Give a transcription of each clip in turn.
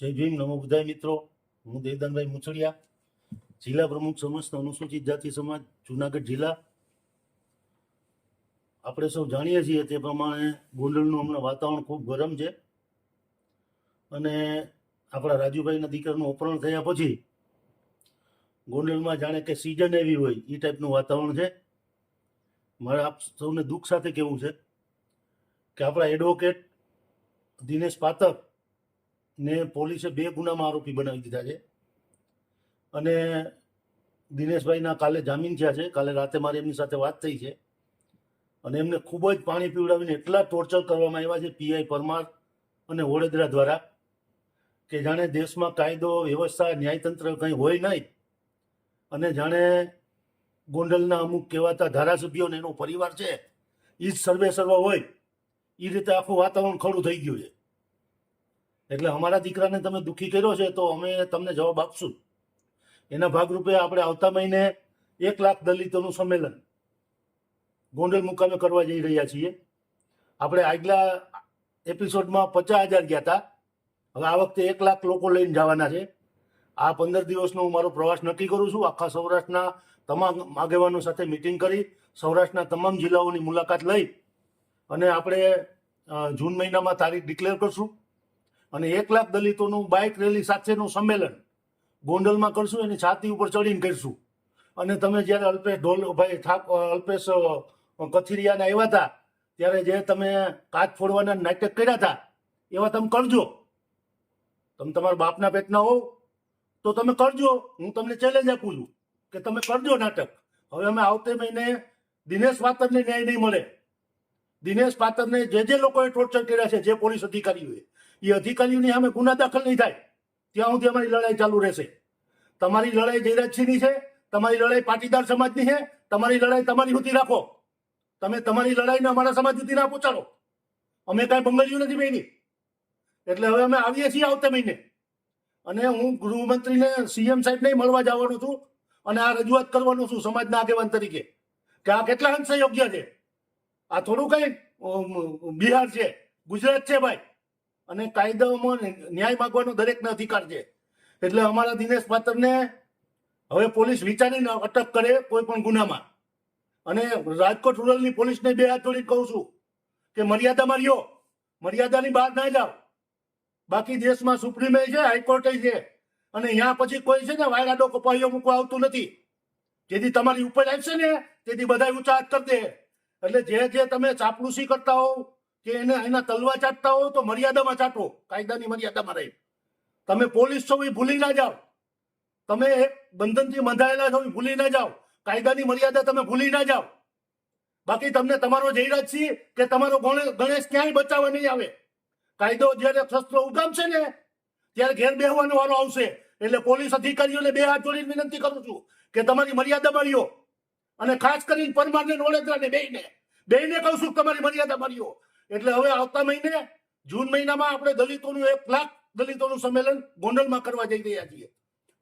જય ભીમ, નમો બધાય મિત્રો. હું દેવદાનભાઈ મુછડિયા, જિલ્લા પ્રમુખ સમસ્ત અનુસૂચિત જાતિ સમાજ, જુનાગઢ જિલ્લા. આપણે સૌ જાણીએ છીએ તે પ્રમાણે ગોંડલનું હમણાં વાતાવરણ ખૂબ ગરમ છે. અને આપણા રાજુભાઈના દીકરાનું અપહરણ થયા પછી ગોંડલમાં જાણે કે સિઝન એવી હોય એ ટાઈપનું વાતાવરણ છે. મારે આપ સૌને દુઃખ સાથે કહેવું છે કે આપણા એડવોકેટ દિનેશ પાતર ને પોલીસે બે ગુનામાં આરોપી બનાવી દીધા છે. અને દિનેશભાઈના કાલે જામીન થયા છે. કાલે રાતે મારી એમની સાથે વાત થઈ છે. અને એમને ખૂબ જ પાણી પીવડાવીને એટલા ટોર્ચર કરવામાં આવ્યા છે પીઆઈ પરમાર અને વડોદરા દ્વારા કે જાણે દેશમાં કાયદો, વ્યવસ્થા, ન્યાયતંત્ર કંઈ હોય નહીં અને જાણે ગોંડલના અમુક કહેવાતા ધારાસભ્યોને એનો પરિવાર છે એ જ સર્વે સર્વ હોય એ રીતે આખું વાતાવરણ ખડું થઈ ગયું છે. એટલે અમારા દીકરાને તમે દુઃખી કર્યો છે, તો અમે તમને જવાબ આપશું. એના ભાગરૂપે આપણે આવતા મહિને એક લાખ દલિતોનું સંમેલન ગોંડલ મુકામે કરવા જઈ રહ્યા છીએ. આપણે આગલા એપિસોડમાં પચાસ હજાર ગયા હતા. હવે આ વખતે એક લાખ લોકો લઈને જવાના છે. આ પંદર દિવસનો હું મારો પ્રવાસ નક્કી કરું છું. આખા સૌરાષ્ટ્રના તમામ આગેવાનો સાથે મિટિંગ કરી, સૌરાષ્ટ્રના તમામ જિલ્લાઓની મુલાકાત લઈ અને આપણે જૂન મહિનામાં તારીખ ડિક્લેર કરશું. અને એક લાખ દલિતોનું બાઇક રેલી સાથેનું સંમેલન. ગોંડલમાં કરશું, એની છાતી ઉપર ચડીને કરશું. અને તમે જ્યારે અલ્પેશ ઢોલ, ભાઈ ઠાક અલ્પેશ કથિરિયાને આવ્યા હતા, ત્યારે જે તમે કાચ ફોડવાના નાટક કર્યા હતા, એવા તમે કરજો. તમે તમારા બાપના પેટના હોવ, તો તમે કરજો. હું તમને ચેલેન્જ આપું છું કે તમે કરજો નાટક. હવે અમે આવતે મહિને દિનેશ પાતરને ન્યાય નહીં મળે. દિનેશ પાતરને જે જે લોકોએ ટોર્ચર કર્યા છે, જે પોલીસ અધિકારીઓએ એ અધિકારીઓની સામે ગુના દાખલ નહીં થાય. ત્યાં સુધી અમારી લડાઈ ચાલુ રહેશે. તમારી લડાઈ જયરાજસિંહની છે, તમારી લડાઈ પાટીદાર સમાજની છે, તમારી લડાઈ તમારી સુધી રાખો. તમે તમારી લડાઈને અમારા સમાજ સુધી ના પહોંચાડો. અમે કાંઈ બંગડીઓ નથી મહિની એટલે હવે અમે આવીએ છીએ આવતા મહિને. અને હું ગૃહમંત્રીને સીએમ સાહેબને મળવા જવાનો છું અને આ રજૂઆત કરવાનો છું સમાજના આગેવાન તરીકે કે આ કેટલા અંશે યોગ્ય છે? આ થોડું કઈ બિહાર છે, ગુજરાત છે ભાઈ. અને કાયદાઓમાં ન્યાય માગવાનો દરેકને અધિકાર છે. એટલે અમારા દિનેશ પાત્રને હવે પોલીસ વિચારીને અટક કરે કોઈ પણ ગુનામાં. અને રાજકોટ રૂરલની પોલીસને બે હાથ જોડીને કહું છું કે મર્યાદામાં રહ્યો. મર્યાદાની બહાર ના જાઓ. બાકી દેશમાં સુપ્રીમે છે હાઈકોર્ટે છે. અને અહીંયા પછી કોઈ છે ને વાયરાડો કપાઈઓ મૂકવા આવતું નથી. જેથી તમારી ઉપર આવશે ને, તેથી બધા ઊંચા હાથ કરી દે. એટલે જે જે તમે ચાપલુસી કરતા હોવ કે એને એના તલવા ચાટતા હોય તો મર્યાદામાં ચાટો. કાયદાની મર્યાદામાં રહી. તમે પોલીસ છો એ ભૂલી ના જાઓ. તમે બંધનથી બંધાયેલા છો એ ભૂલી ના જાઓ. કાયદાની મર્યાદા તમે ભૂલી ના જાઓ. બાકી તમને તમારો જયરાજસિંહ કે તમારો ગણે- ગણેશ ક્યાંય બચાવવા નહીં આવે. કાયદો જ્યારે શસ્ત્રો ઉગામશે ને, ત્યારે ઘેર બેહવાનો વારો આવશે. એટલે પોલીસ અધિકારીઓને બે હાથ જોડીને વિનંતી કરું છું કે તમારી મર્યાદા મળ્યો અને ખાસ કરીને પરમારને વડોદરાને બેયને. બેને કહું છું તમારી મર્યાદા રહ્યો. એટલે હવે આવતા મહિને, જૂન મહિનામાં આપણે દલિતોનું એક લાખ દલિતોનું સંમેલન ગોંડલમાં કરવા જઈ રહ્યા છીએ.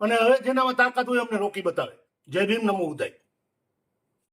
અને હવે જેનામાં તાકાત હોય અમને રોકી બતાવે. જય ભીમ, નમો ઉદય.